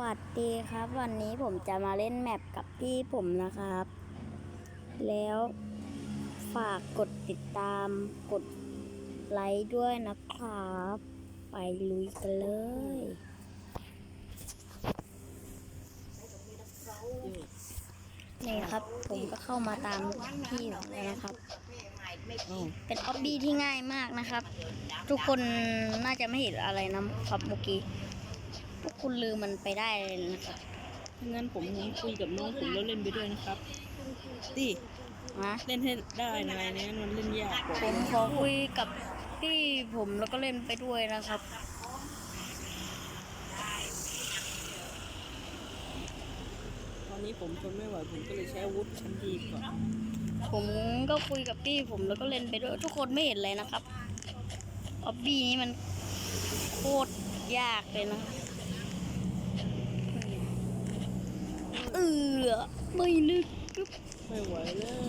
วัสดีครับ วันนี้ผมจะมาเล่นแมปกับพี่ผมนะครับ แล้วฝากกดติดตามกดไลค์ด้วยนะครับ ไปลุยกันเลยนี่ครับผมก็เข้ามาตามพี่แล้วนะครับ เป็นออบบี้ที่ง่ายมากนะครับ ทุกคนน่าจะไม่เห็นอะไรนะครับเมื่อกี้ พวกคุณลืมมันไปได้เลยนะครับถ้างั้นผมคุยกับน้องผมแล้วเล่นไปด้วยนะครับดินะเล่นให้ได้นะในนั้นมันเล่นยากกว่าผมขอคุยกับพี่ผมแล้วก็เล่นไปด้วยนะครับตอนนี้ผมทนไม่ไหวผมก็เลยใช้อาวุธชั้นดีก่อนผมก็คุยกับพี่ผมแล้วก็เล่นไปด้วยทุกคนไม่เห็นเลยนะครับออบบี้นี้มันโคตรยากเลยนะครับ เออไม่นึกไม่ไหวแล้ว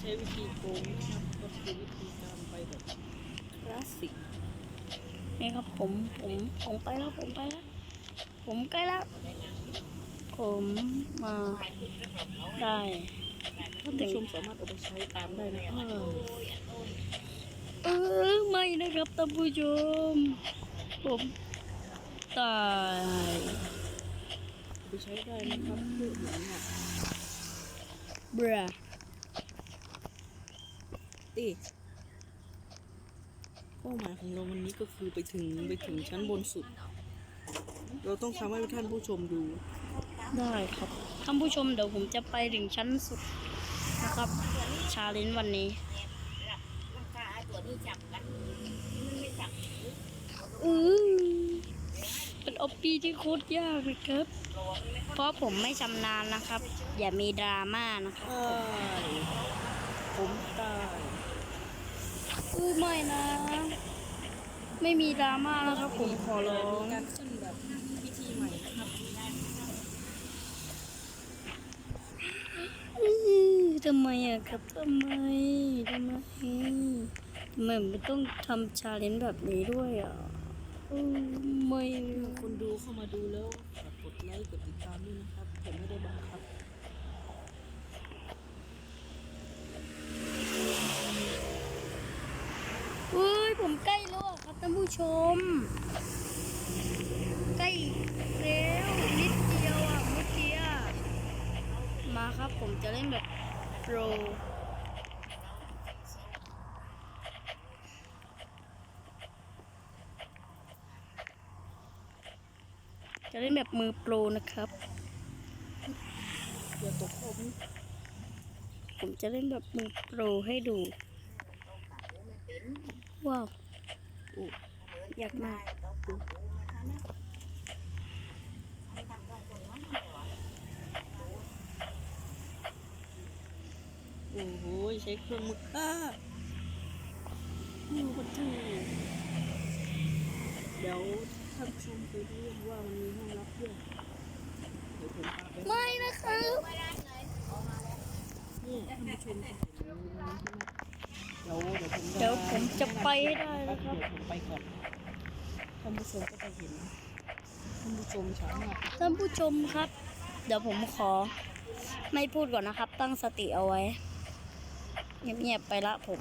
ใช้วิธีโกงนะครับก็คือวิธีการไปแบบคลาสสิกนี่ครับผมผมผมไปแล้วผมไปแล้วผมใกล้แล้ว ผมมาได้ท่านผู้ชมสามารถเอาไปใช้ตามได้นะครับเออไม่นะครับท่านผู้ชมผม ตายเอาไปใช้ได้นะครับเพื่อเหมือนเนี่ยเบรดิเป้าหมายของเราวันนี้ก็คือไปถึงไปถึงชั้นบนสุด เราต้องทำให้ท่านผู้ชมดู ได้ครับท่านผู้ชมเดี๋ยวผมจะไปถึงชั้นสุดนะครับ ชาเลนจ์วันนี้อือ เป็นออปปี้ที่โคตรยากเลยครับ เพราะผมไม่ชำนาญนะครับ อย่ามีดราม่านะครับตายผมตายอู้ไม่นะ ไม่มีดราม่านะครับ ผมขอร้องการขึ้นแบบพิธีใหม่นะครับอื้อทำไมอะครับทำไมทำไมทำไมมันต้องทำชาเลนจ์แบบนี้ด้วยอะอู้ ไม่คนดูเข้ามาดูแล้วฝากกดไลค์กดติดตามด้วยนะครับผมไม่ได้บังคับเฮ้ยผมใกล้แล้วอะครับท่านผู้ชม ใกล้แล้วนิดเดียวอะเมื่อกี้อะมาครับผมจะเล่นแบบโปร จะเล่นแบบมือโปรนะครับอย่าตกผมผมจะเล่นแบบมือโปรให้ดู ว้าวโอ้อยากมากโอ้โหใช้เครื่องมืออ้าอยู่ประตูเดี๋ยว ท่านผู้ชมไปดูว่ามันมีห้องรับเดี๋ยวผมพาไปไม่นะครับนี่ท่านผู้ชมเห็นตรงนี้ใช่ไหมเดี๋ยวเดี๋ยวผมเดี๋ยวผมจะไปให้ได้นะครับเดี๋ยวผมไปก่อนท่านผู้ชมก็จะเห็นท่านผู้ชมสามารถท่านผู้ชมครับ เดี๋ยวผมขอ ไม่พูดก่อนนะครับ ตั้งสติเอาไว้ เงียบๆไปละผม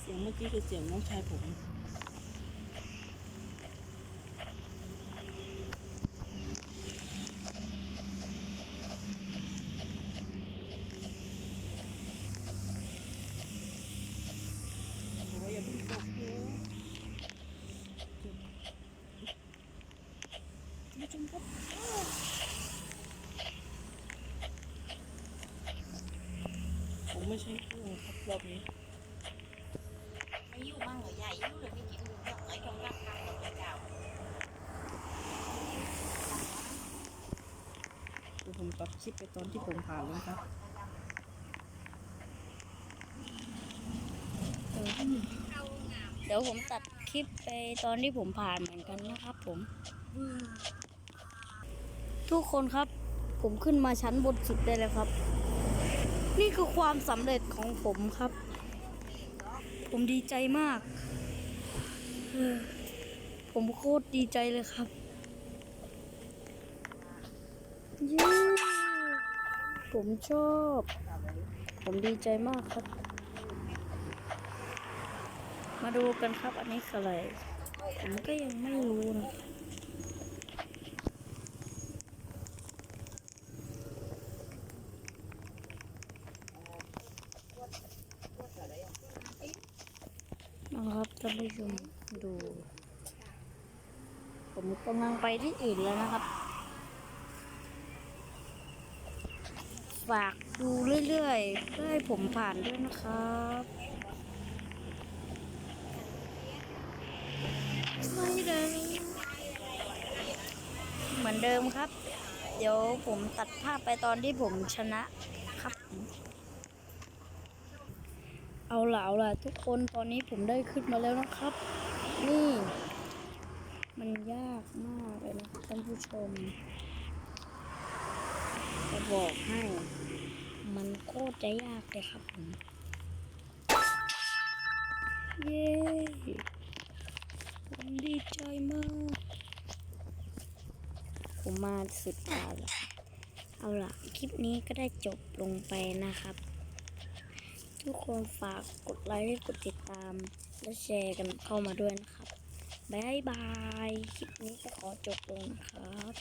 เสียงเมื่อกี้คือเสียงน้องชายผม โอ้ยอย่าเพิ่งตกเลยท่าน ผมไม่ใช่ผู้ครับรอบนี้ไม่ยู่มั่งเหรอใหญ่อยู่หรือไม่กินหรือแบบไหนต้องรับทางเราไปเจ้าเดี๋ยวผมตัดคลิปไปตอนที่ผมผ่านแล้วครับเดี๋ยวผมตัดคลิปไปตอนที่ผมผ่านเหมือนกันนะครับผม ทุกคนครับ ผมขึ้นมาชั้นบนสุดได้แล้วครับ นี่คือความสำเร็จของผมครับ ผมดีใจมาก ผมโคตรดีใจเลยครับย้ผมชอบ ผมดีใจมากครับ มาดูกันครับอันนี้คืออะไร ผมก็ยังไม่รู้นะ ครับท่านผู้ชมดู ผมกำลังไปที่อื่นแล้วนะครับ ฝากดูเรื่อยๆเพื่อให้ผมผ่านด้วยนะครับไม่ได้เหมือนเดิมครับ เดี๋ยวผมตัดภาพไปตอนที่ผมชนะครับผม เอาล่ะเอาล่ะทุกคนตอนนี้ผมได้ขึ้นมาแล้วนะครับ นี่ มันยากมากเลยนะท่านผู้ชมจะบอกให้ มันโคตรจะยากเลยครับผมเย้ผมดีใจมาก ผมมาสุดทางแล้วเอาล่ะ คลิปนี้ก็ได้จบลงไปนะครับ ทุกคนฝากกดไลค์กดติดตาม และแชร์กันเข้ามาด้วยนะครับ บ๊ายบาย คลิปนี้ก็ขอจบลงนะครับ